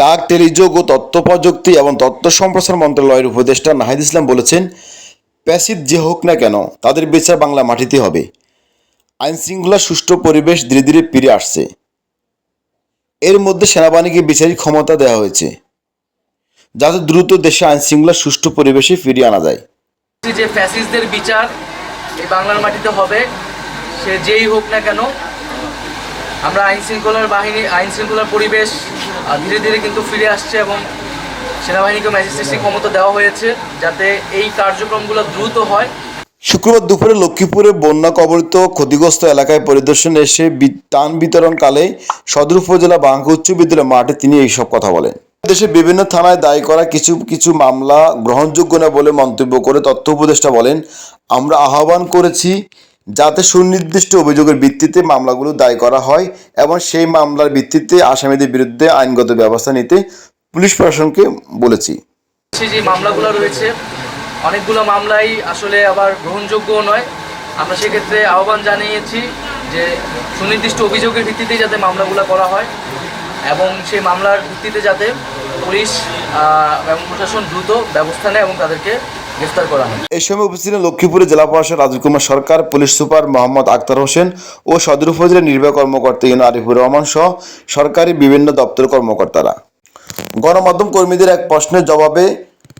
ডাক, টেলিযোগ ও তথ্য প্রযুক্তি এবং তথ্য সম্প্রসারণ মন্ত্রণালয়ের উপদেষ্টা নাহিদ ইসলাম বলেছেন, প্যাসিভ যে হোক না কেন, তাদের বিচার বাংলা মাটিতে হবে। আইন শৃঙ্খলা, সুষ্ঠু পরিবেশ ধীরে ধীরে ফিরে আসছে। এর মধ্যে সেনাবাহিনীকে বিচারিক ক্ষমতা দেওয়া হয়েছে, যাতে দ্রুত দেশে আইন শৃঙ্খলা, সুষ্ঠু পরিবেশে ফিরিয়ে আনা যায়। যে ফ্যাসিস্টদের বিচার এই বাংলার মাটিতে হবে, সে যেই হোক না কেন, আমরা আইন শৃঙ্খলার বাহিনী, আইন শৃঙ্খলার পরিবেশ ধীরে ধীরে কিন্তু ফিরে আসছে এবং সেনাবাহিনীকে ম্যাজিস্ট্রেসি ক্ষমতা দেওয়া হয়েছে যাতে এই কার্যক্রমগুলো দ্রুত হয়। শুক্রবার দুপুরে লক্ষ্মীপুরে বন্যা কবলিত ক্ষতিগ্রস্ত এলাকায় পরিদর্শনে এসে ত্রাণ বিতরণকালে সদর উপজেলা বাঙ্কা উচ্চ বিদ্যালয় মাঠে তিনি এইসব কথা বলেন। দেশের বিভিন্ন থানায় দায়ী করা কিছু কিছু মামলা গ্রহণযোগ্য না বলে মন্তব্য করে তথ্য উপদেষ্টা বলেন, আমরা আহ্বান করেছি যাতে সুনির্দিষ্ট অভিযোগের ভিত্তিতে মামলাগুলো দায় করা হয় এবং সেই মামলার ভিত্তিতে আসামিদের বিরুদ্ধে আইনগত ব্যবস্থা নিতে পুলিশ প্রশাসনকে বলেছি। যে মামলাগুলো রয়েছে, অনেকগুলো মামলাই আসলে আবার গ্রহণযোগ্য নয়। আমরা সেক্ষেত্রে আহ্বান জানিয়েছি যে সুনির্দিষ্ট অভিযোগের ভিত্তিতে যাতে মামলাগুলো করা হয় এবং সেই মামলার ভিত্তিতে যাতে পুলিশ এবং প্রশাসন দ্রুত ব্যবস্থা নেয় এবং তাদেরকে এই সময় উপস্থিত ছিলেন লক্ষ্মীপুরের জেলা প্রশাসক রাজীব কুমার সরকার, পুলিশ সুপার মোহাম্মদ আক্তার হোসেন ও সদর উপজেলা নির্বাহী কর্মকর্তা ইন আরিফুর রহমান সহ সরকারি বিভিন্ন দপ্তরের কর্মকর্তারা। গণমাধ্যম কর্মীদের এক প্রশ্নের জবাবে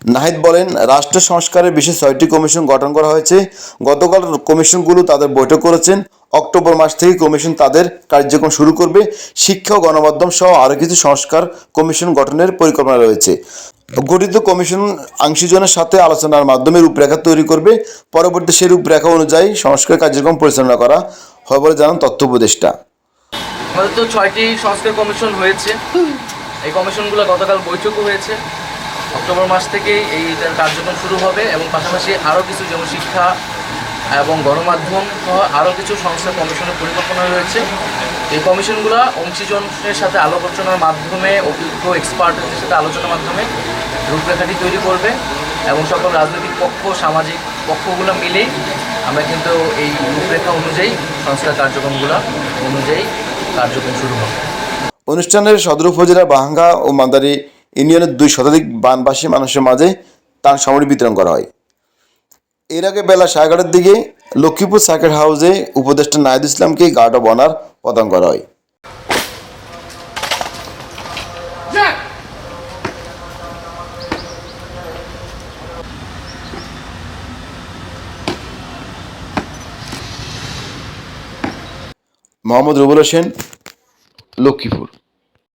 নাহিদ বলেন, রাষ্ট্র সংস্কারের বিশেষ ছয়টি কমিশন গঠন করা হয়েছে। গতকাল কমিশনগুলো তাদের বৈঠক করেছেন। অক্টোবর মাস থেকে কমিশন তাদের কার্যক্রম শুরু করবে। শিক্ষা গণমাধ্যম সহ আরও কিছু সংস্কার কমিশন গঠনের পরিকল্পনা রয়েছে। গঠিত কমিশন আংশীজনের সাথে আলোচনার মাধ্যমে রূপরেখা তৈরি করবে। পরবর্তী সেই রূপরেখা অনুযায়ী সংস্কার কার্যক্রম পরিচালনা করা হয় বলে জানান তথ্য উপদেষ্টা। আমাদের তো ছয়টি সংস্কার কমিশন হয়েছে। এই কমিশনগুলো গতকাল বৈঠকও হয়েছে। অক্টোবর মাস থেকেই এইটার কার্যক্রম শুরু হবে এবং পাশাপাশি আরও কিছু যেমন শিক্ষা এবং গণমাধ্যম সহ আরও কিছু সংস্কার কমিশনের পরিকল্পনা রয়েছে। এই কমিশনগুলো অংশীজনের সাথে আলোচনার মাধ্যমে, অভিজ্ঞ এক্সপার্টদের সাথে আলোচনার মাধ্যমে রূপরেখাটি তৈরি করবে এবং সকল রাজনৈতিক পক্ষ, সামাজিক পক্ষগুলো মিলেই আমরা কিন্তু এই রূপরেখা অনুযায়ী সংস্কার কার্যক্রমগুলো অনুযায়ী কার্যক্রম শুরু হবে। অনুষ্ঠানের সদর উপজেলা বাহাঙ্গা ও মান্দারি ইউনিয়নের দুই শতাধিক বানবাসী মানুষের মাঝে তার সামগ্রী বিতরণ করা হয়। এর আগে বেলা সাড়ে এগারোটার দিকে লক্ষ্মীপুর সার্কিট হাউসে উপদেষ্টা নাহিদ ইসলামকে গার্ড অব অনার প্রদান করা হয়। মোহাম্মদ রুবুল হোসেন, লক্ষ্মীপুর।